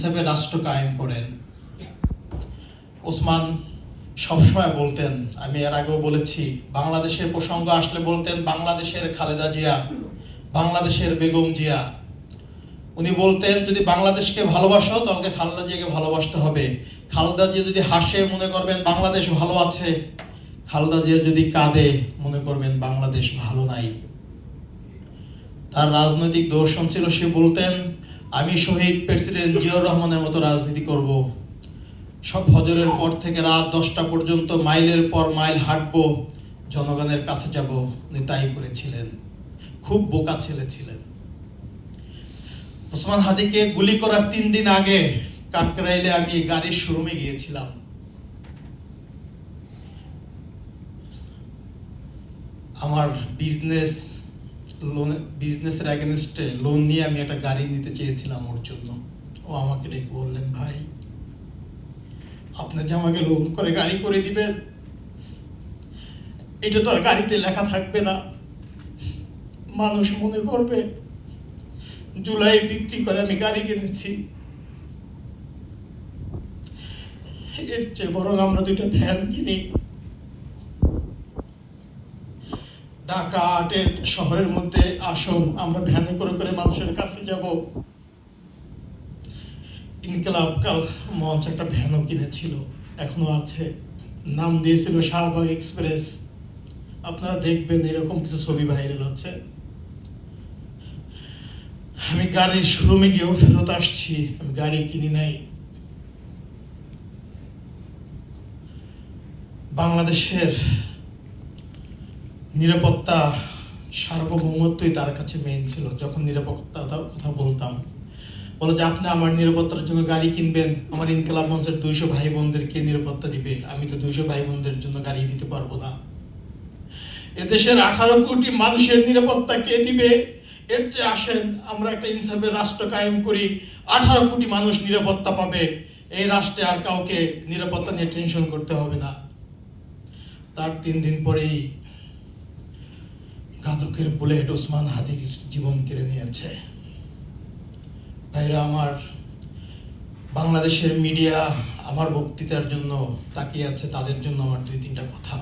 হিসেবে রাষ্ট্র কায়েম করেন। ওসমান সবসময় বলতেন, আমি এর আগেও বলেছি, বাংলাদেশের প্রসঙ্গ আসলে বলতেন, বাংলাদেশের খালেদা জিয়া, বাংলাদেশের বেগম জিয়া। উনি বলতেন, যদি বাংলাদেশকে ভালোবাসো, তাহলে খালেদা জিয়াকে ভালোবাসতে হবে। খালেদা জিয়া যদি হাসে, মনে করবেন বাংলাদেশ ভালো আছে। খালেদা জিয়া যদি কাঁদে, মনে করবেন বাংলাদেশ ভালো নাই। তার রাজনৈতিক দর্শন ছিল, সে বলতেন আমি শহীদ প্রেসিডেন্ট জিয়াউর রহমানের মতো রাজনীতি করব। সব হজরের পর থেকে রাত দশটা পর্যন্ত মাইলের পর মাইল হাঁটবো। জনগণের কাছে যাব, উনি তাই করেছিলেন। খুব বোকা ছেলে ছিলেন। ওসমান হাদিকে গুলি করার তিন দিন আগে কাকরাইলে আমি গাড়ির শোরুমে গিয়েছিলাম। আমার বিজনেস লোন বিজনেসের অ্যাগেনস্টে লোন নিয়ে আমি একটা গাড়ি নিতে চেয়েছিলাম ওর জন্য। ও আমাকে ডেকে বললেন, ভাই আপনার যে আমাকে লোন করে গাড়ি করে দিবেন, এটা তো আর গাড়িতে লেখা থাকবে না। মানুষ মনে করবে, জুলাই বিক্রি করে আমি গাড়ি কিনেছি। এর চেয়ে বরং আমরা দুইটা ভ্যান কিনি। ঢাকা আটের শহরের মধ্যে আসুন আমরা ভ্যানে করে করে মানুষের কাছে যাব। ইনকলাব কাল মঞ্চ একটা ভ্যানও কিনেছিল, এখনও আছে। নাম দিয়েছিল শাহবাগ এক্সপ্রেস। আপনারা দেখবেন এরকম কিছু ছবি ভাইরাল হচ্ছে। আমি গাড়ির শোরুমে গিয়েও ফেরত আসছি, আমি গাড়ি কিনি নাই। বাংলাদেশের নিরাপত্তা, সার্বভৌমত্বই তার কাছে মেইন ছিল, যখন নিরাপত্তার কথা বলতাম। বলো যে, আপনি আমার নিরাপত্তার জন্য গাড়ি কিনবেন, আমার ইনকালাব মঞ্চের দুইশো ভাই বোনদেরকে নিরাপত্তা দিবে, আমি তো দুইশো ভাই বোনদের জন্য গাড়ি দিতে পারব না। এদেশের আঠারো কোটি মানুষের নিরাপত্তা কে দিবে? এর চেয়ে আসেন, আমরা একটা ইনসাফের রাষ্ট্র কায়েম করি, আঠারো কোটি মানুষ নিরাপত্তা পাবে। এই রাষ্ট্রে আর কাউকে নিরাপত্তা নিয়ে টেনশন করতে হবে না। তার তিন দিন পরেই ঘাতকের বুলেট ওসমান হাতির জীবন কেড়ে নিয়েছে। ভাইরা আমার, বাংলাদেশের মিডিয়া আমার বক্তৃতার জন্য তাকিয়ে আছে, তাদের জন্য আমার দুই তিনটা কথা।